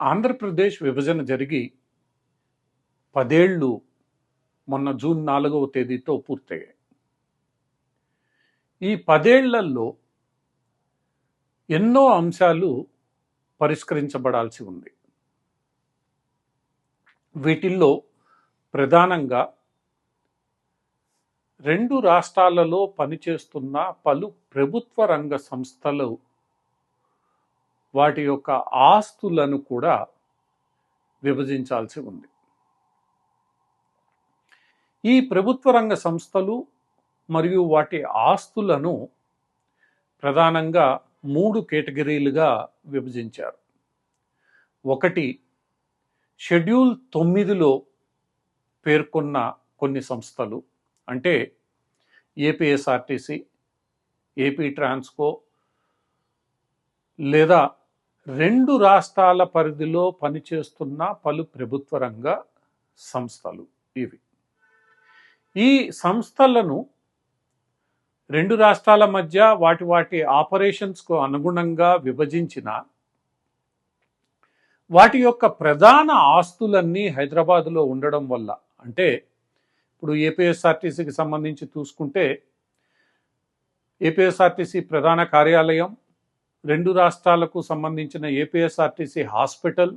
ఆంధ్రప్రదేశ్ విభజన జరిగి పదేళ్ళు మొన్న జూన్ నాలుగవ తేదీతో పూర్తయ్యాయి. ఈ పదేళ్ళలో ఎన్నో అంశాలు పరిష్కరించబడాల్సి ఉంది. వీటిల్లో ప్రధానంగా రెండు రాష్ట్రాలలో పనిచేస్తున్న పలు ప్రభుత్వ రంగ సంస్థలు వాటి యొక్క ఆస్తులను కూడా విభజించాల్సి ఉంది. ఈ ప్రభుత్వ రంగ సంస్థలు మరియు వాటి ఆస్తులను ప్రధానంగా మూడు కేటగిరీలుగా విభజించారు. ఒకటి షెడ్యూల్ తొమ్మిదిలో పేర్కొన్న కొన్ని సంస్థలు అంటే ఏపీఎస్ఆర్టీసీ ఏపీ ట్రాన్స్కో లేదా రెండు రాష్ట్రాల పరిధిలో పనిచేస్తున్న పలు ప్రభుత్వ రంగ సంస్థలు ఇవి. ఈ సంస్థలను రెండు రాష్ట్రాల మధ్య వాటి వాటి ఆపరేషన్స్కు అనుగుణంగా విభజించిన వాటి యొక్క ప్రధాన ఆస్తులన్నీ హైదరాబాదులో ఉండడం వల్ల అంటే ఇప్పుడు ఏపీఎస్ఆర్టీసీకి సంబంధించి చూసుకుంటే ఏపీఎస్ఆర్టీసీ ప్రధాన కార్యాలయం రెండు రాష్ట్రాలకు సంబంధించిన ఏపీఎస్ఆర్టీసీ హాస్పిటల్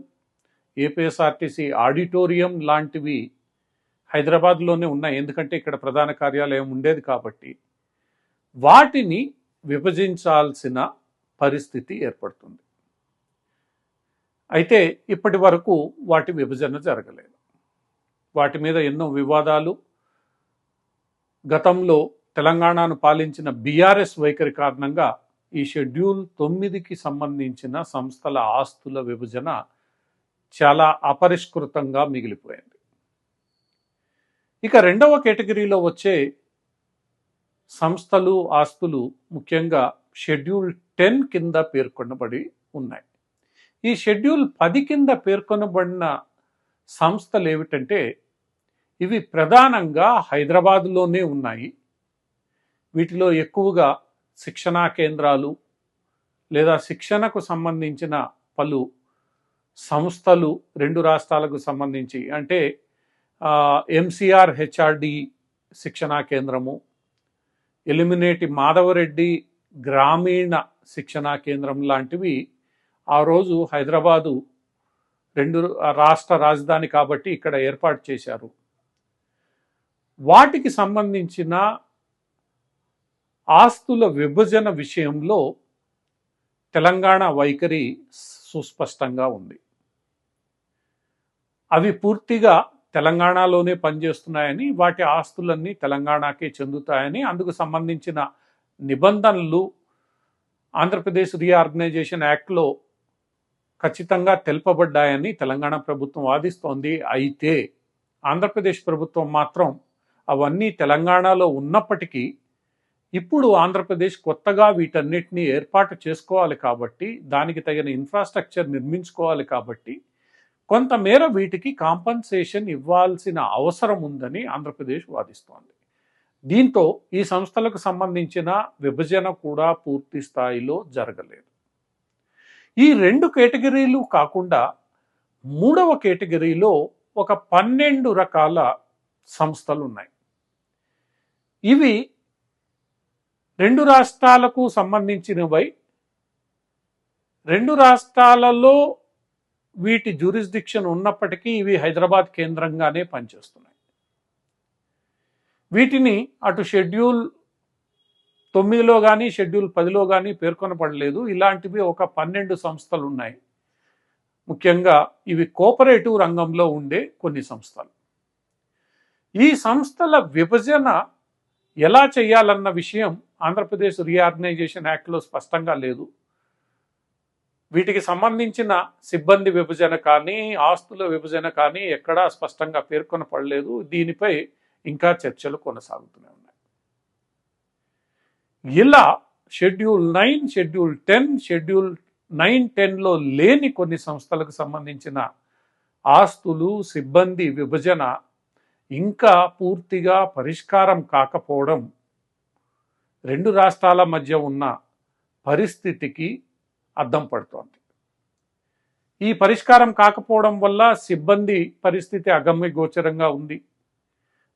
ఏపీఎస్ఆర్టీసీ ఆడిటోరియం లాంటివి హైదరాబాద్లోనే ఉన్నాయి. ఎందుకంటే ఇక్కడ ప్రధాన కార్యాలయం ఉండేది కాబట్టి వాటిని విభజించాల్సిన పరిస్థితి ఏర్పడుతుంది. అయితే ఇప్పటి వరకు వాటి విభజన జరగలేదు. వాటి మీద ఎన్నో వివాదాలు. గతంలో తెలంగాణను పాలించిన బీఆర్ఎస్ వైఖరి కారణంగా ఈ షెడ్యూల్ తొమ్మిదికి సంబంధించిన సంస్థల ఆస్తుల విభజన చాలా అపరిష్కృతంగా మిగిలిపోయింది. ఇక రెండవ కేటగిరీలో వచ్చే సంస్థలు ఆస్తులు ముఖ్యంగా షెడ్యూల్ టెన్ కింద పేర్కొనబడి ఉన్నాయి. ఈ షెడ్యూల్ పది కింద పేర్కొనబడిన సంస్థలు ఏమిటంటే ఇవి ప్రధానంగా హైదరాబాదులోనే ఉన్నాయి. వీటిలో ఎక్కువగా శిక్షణా కేంద్రాలు లేదా శిక్షణకు సంబంధించిన పలు సంస్థలు రెండు రాష్ట్రాలకు సంబంధించి అంటే ఎంసీఆర్ హెచ్ఆర్డి శిక్షణా కేంద్రము ఎలిమినేటి మాధవరెడ్డి గ్రామీణ శిక్షణా కేంద్రం లాంటివి ఆ రోజు హైదరాబాదు రెండు రాష్ట్ర రాజధాని కాబట్టి ఇక్కడ ఏర్పాటు చేశారు. వాటికి సంబంధించిన ఆస్తుల విభజన విషయంలో తెలంగాణ వైఖరి సుస్పష్టంగా ఉంది. అవి పూర్తిగా తెలంగాణలోనే పనిచేస్తున్నాయని వాటి ఆస్తులన్నీ తెలంగాణకే చెందుతాయని అందుకు సంబంధించిన నిబంధనలు ఆంధ్రప్రదేశ్ రీఆర్గనైజేషన్ యాక్ట్లో ఖచ్చితంగా తెలుపబడ్డాయని తెలంగాణ ప్రభుత్వం వాదిస్తోంది. అయితే ఆంధ్రప్రదేశ్ ప్రభుత్వం మాత్రం అవన్నీ తెలంగాణలో ఉన్నప్పటికీ ఇప్పుడు ఆంధ్రప్రదేశ్ కొత్తగా వీటన్నిటిని ఏర్పాటు చేసుకోవాలి కాబట్టి దానికి తగిన ఇన్ఫ్రాస్ట్రక్చర్ నిర్మించుకోవాలి కాబట్టి కొంతమేర వీటికి కాంపన్సేషన్ ఇవ్వాల్సిన అవసరం ఉందని ఆంధ్రప్రదేశ్ వాదిస్తోంది. దీంతో ఈ సంస్థలకు సంబంధించిన విభజన కూడా పూర్తి స్థాయిలో జరగలేదు. ఈ రెండు కేటగిరీలు కాకుండా మూడవ కేటగిరీలో ఒక పన్నెండు రకాల సంస్థలు ఉన్నాయి ఇవి రెండు రాష్ట్రాలకు సంబంధించినవై రెండు రాష్ట్రాలలో వీటి జ్యూరిస్డిక్షన్ ఉన్నప్పటికీ ఇవి హైదరాబాద్ కేంద్రంగానే పనిచేస్తున్నాయి. వీటిని అటు షెడ్యూల్ తొమ్మిదిలో కానీ షెడ్యూల్ పదిలో కానీ పేర్కొనబడలేదు. ఇలాంటివి ఒక పన్నెండు సంస్థలు ఉన్నాయి ముఖ్యంగా ఇవి కోఆపరేటివ్ రంగంలో ఉండే కొన్ని సంస్థలు. ఈ సంస్థల విభజన ఎలా చేయాలన్న విషయం ఆంధ్రప్రదేశ్ రీఆర్గనైజేషన్ యాక్ట్లో స్పష్టంగా లేదు. వీటికి సంబంధించిన సిబ్బంది విభజన కానీ ఆస్తుల విభజన కానీ ఎక్కడా స్పష్టంగా పేర్కొనపడలేదు దీనిపై ఇంకా చర్చలు కొనసాగుతూనే ఉన్నాయి. ఇలా schedule nine schedule ten schedule nine టెన్లో లేని కొన్ని సంస్థలకు సంబంధించిన ఆస్తులు సిబ్బంది విభజన ఇంకా పూర్తిగా పరిష్కారం కాకపోవడం రెండు రాష్ట్రాల మధ్య ఉన్న పరిస్థితికి అద్దం పడుతోంది. ఈ పరిష్కారం కాకపోవడం వల్ల సిబ్బంది పరిస్థితి అగమ్య గోచరంగా ఉంది.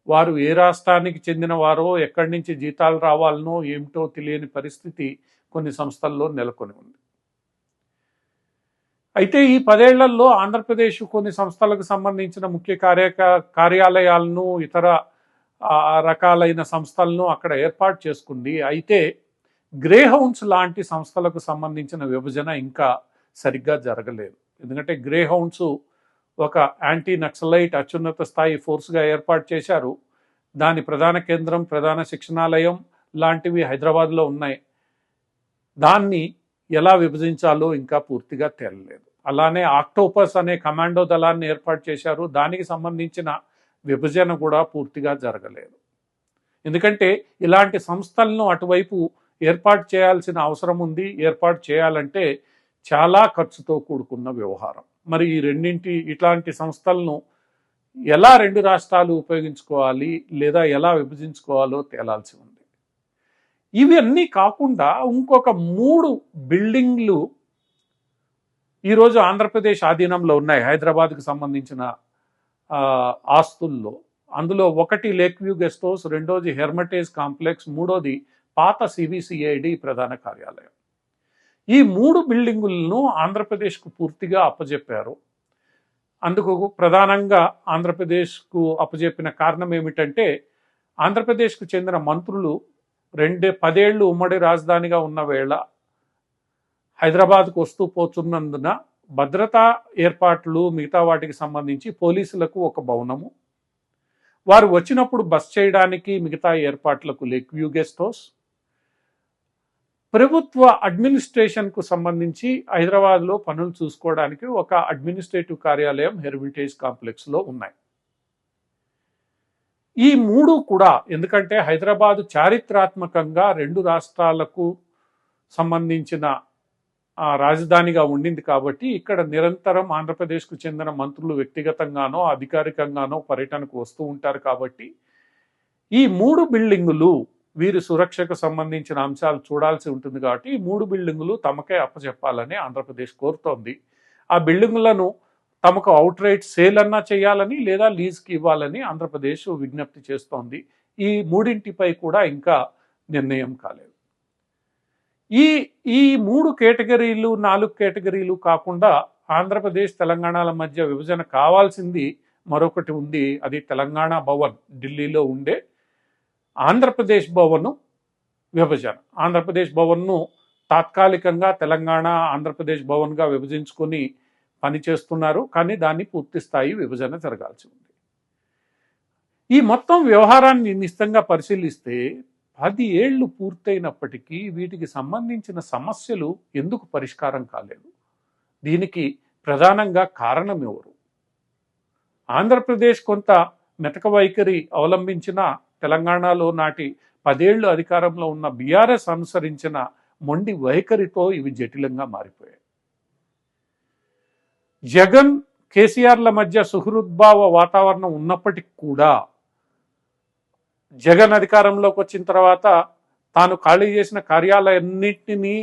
వారు ఏ రాష్ట్రానికి చెందిన వారో ఎక్కడి నుంచి జీతాలు రావాలనో ఏమిటో తెలియని పరిస్థితి కొన్ని సంస్థల్లో నెలకొని ఉంది. అయితే ఈ పదేళ్ళలో ఆంధ్రప్రదేశ్ కొన్ని సంస్థలకు సంబంధించిన ముఖ్య కార్య కార్యాలయాలను ఇతర రకాలైన సంస్థలను అక్కడ ఏర్పాటు చేసుకుంది. అయితే గ్రే హౌన్స్ లాంటి సంస్థలకు సంబంధించిన విభజన ఇంకా సరిగ్గా జరగలేదు. ఎందుకంటే గ్రే హౌన్స్ ఒక యాంటీ నక్సలైట్ అత్యున్నత స్థాయి ఫోర్స్గా ఏర్పాటు చేశారు. దాని ప్రధాన కేంద్రం ప్రధాన శిక్షణాలయం లాంటివి హైదరాబాద్లో ఉన్నాయి. దాన్ని ఎలా విభజించాలో ఇంకా పూర్తిగా తేలలేదు అలానే ఆక్టోపస్ అనే కమాండో దళాన్ని ఏర్పాటు చేశారు. దానికి సంబంధించిన విభజన కూడా పూర్తిగా జరగలేదు. ఎందుకంటే ఇలాంటి సంస్థలను అటువైపు ఏర్పాటు చేయాల్సిన అవసరం ఉంది. ఏర్పాటు చేయాలంటే చాలా ఖర్చుతో కూడుకున్న వ్యవహారం. మరి ఈ రెండింటి ఇట్లాంటి సంస్థలను ఎలా రెండు రాష్ట్రాలు ఉపయోగించుకోవాలి లేదా ఎలా విభజించుకోవాలో తేలాల్సి ఉంది. ఇవన్నీ కాకుండా ఇంకొక మూడు బిల్డింగ్లు ఈరోజు ఆంధ్రప్రదేశ్ ఆధీనంలో ఉన్నాయి హైదరాబాద్కు సంబంధించిన ఆస్తుల్లో. అందులో ఒకటి లేక్ వ్యూ గెస్ట్ హౌస్ రెండోది హెర్మటేజ్ కాంప్లెక్స్ మూడోది పాత సిబిసిఐడి ప్రధాన కార్యాలయం. ఈ మూడు బిల్డింగులను ఆంధ్రప్రదేశ్కు పూర్తిగా అప్పజెప్పారు. అందుకు ప్రధానంగా ఆంధ్రప్రదేశ్కు అప్పజెప్పిన కారణం ఏమిటంటే ఆంధ్రప్రదేశ్కు చెందిన మంత్రులు రెండే పదేళ్ళు ఉమ్మడి రాజధానిగా ఉన్న వేళ హైదరాబాద్కు వస్తూ పోతున్నందున భద్రతా ఏర్పాట్లు మిగతా వాటికి సంబంధించి పోలీసులకు ఒక భవనము వారు వచ్చినప్పుడు బస్ చేయడానికి మిగతా ఏర్పాట్లకు లేక్ వ్యూ గెస్ట్ హౌస్ ప్రభుత్వ అడ్మినిస్ట్రేషన్కు సంబంధించి హైదరాబాద్లో పనులు చూసుకోవడానికి ఒక అడ్మినిస్ట్రేటివ్ కార్యాలయం హెరిటేజ్ కాంప్లెక్స్లో ఉన్నాయి. ఈ మూడు కూడా ఎందుకంటే హైదరాబాదు చారిత్రాత్మకంగా రెండు రాష్ట్రాలకు సంబంధించిన రాజధానిగా ఉండింది కాబట్టి ఇక్కడ నిరంతరం ఆంధ్రప్రదేశ్కు చెందిన మంత్రులు వ్యక్తిగతంగానో అధికారికంగానో పర్యటనకు వస్తూ ఉంటారు కాబట్టి ఈ మూడు బిల్డింగులు వీరి సురక్షకు సంబంధించిన అంశాలు చూడాల్సి ఉంటుంది కాబట్టి ఈ మూడు బిల్డింగులు తమకే అప్పచెప్పాలని ఆంధ్రప్రదేశ్ కోరుతోంది. ఆ బిల్డింగులను తమకు అవుట్ రైట్ సేల్ అన్నా చేయాలని లేదా లీజ్కి ఇవ్వాలని ఆంధ్రప్రదేశ్ విజ్ఞప్తి చేస్తోంది. ఈ మూడింటిపై కూడా ఇంకా నిర్ణయం కాలేదు. ఈ ఈ మూడు కేటగిరీలు నాలుగు కేటగిరీలు కాకుండా ఆంధ్రప్రదేశ్ తెలంగాణల మధ్య విభజన కావాల్సింది మరొకటి ఉంది. అది తెలంగాణ భవన్ ఢిల్లీలో ఉండే ఆంధ్రప్రదేశ్ భవన్ విభజన. ఆంధ్రప్రదేశ్ భవన్ను తాత్కాలికంగా తెలంగాణ ఆంధ్రప్రదేశ్ భవన్గా విభజించుకొని పనిచేస్తున్నారు కానీ దాన్ని పూర్తి స్థాయి విభజన జరగాల్సి ఉంది. ఈ మొత్తం వ్యవహారాన్ని నిశ్చితంగా పరిశీలిస్తే పది ఏళ్ళు పూర్తయినప్పటికీ వీటికి సంబంధించిన సమస్యలు ఎందుకు పరిష్కారం కాలేదు? దీనికి ప్రధానంగా కారణం ఎవరు? ఆంధ్రప్రదేశ్ కొంత మెతక వైఖరి అవలంబించిన తెలంగాణలో నాటి పదేళ్ళు అధికారంలో ఉన్న బీఆర్ఎస్ అనుసరించిన మొండి వైఖరితో ఇవి జటిలంగా మారిపోయాయి. జగన్ కేసీఆర్ల మధ్య సుహృద్భావ వాతావరణం ఉన్నప్పటికీ కూడా జగన్ అధికారంలోకి వచ్చిన తర్వాత తాను ఖాళీ చేసిన కార్యాలన్నింటినీ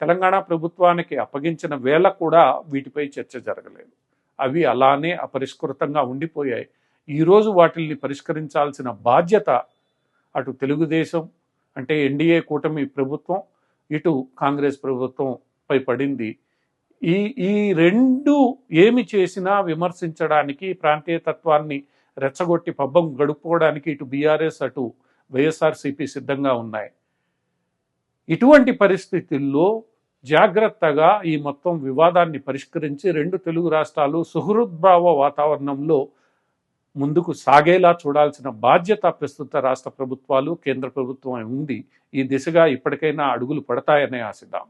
తెలంగాణ ప్రభుత్వానికి అప్పగించిన వేళ కూడా వీటిపై చర్చ జరగలేదు. అవి అలానే అపరిష్కృతంగా ఉండిపోయాయి. ఈరోజు వాటిల్ని పరిష్కరించాల్సిన బాధ్యత అటు తెలుగుదేశం అంటే ఎన్డీఏ కూటమి ప్రభుత్వం ఇటు కాంగ్రెస్ ప్రభుత్వంపై పడింది. ఈ ఈ రెండు ఏమి చేసినా విమర్శించడానికి ప్రాంతీయ తత్వాన్ని రెచ్చగొట్టి పబ్బం గడుపుకోవడానికి ఇటు బీఆర్ఎస్ అటు వైఎస్ఆర్సీపీ సిద్ధంగా ఉన్నాయి. ఇటువంటి పరిస్థితుల్లో జాగ్రత్తగా ఈ మొత్తం వివాదాన్ని పరిష్కరించి రెండు తెలుగు రాష్ట్రాలు సుహృద్భావ వాతావరణంలో ముందుకు సాగేలా చూడాల్సిన బాధ్యత ప్రస్తుత రాష్ట్ర ప్రభుత్వాలు కేంద్ర ప్రభుత్వం ఉంది. ఈ దిశగా ఇప్పటికైనా అడుగులు పడతాయనే ఆశిద్దాం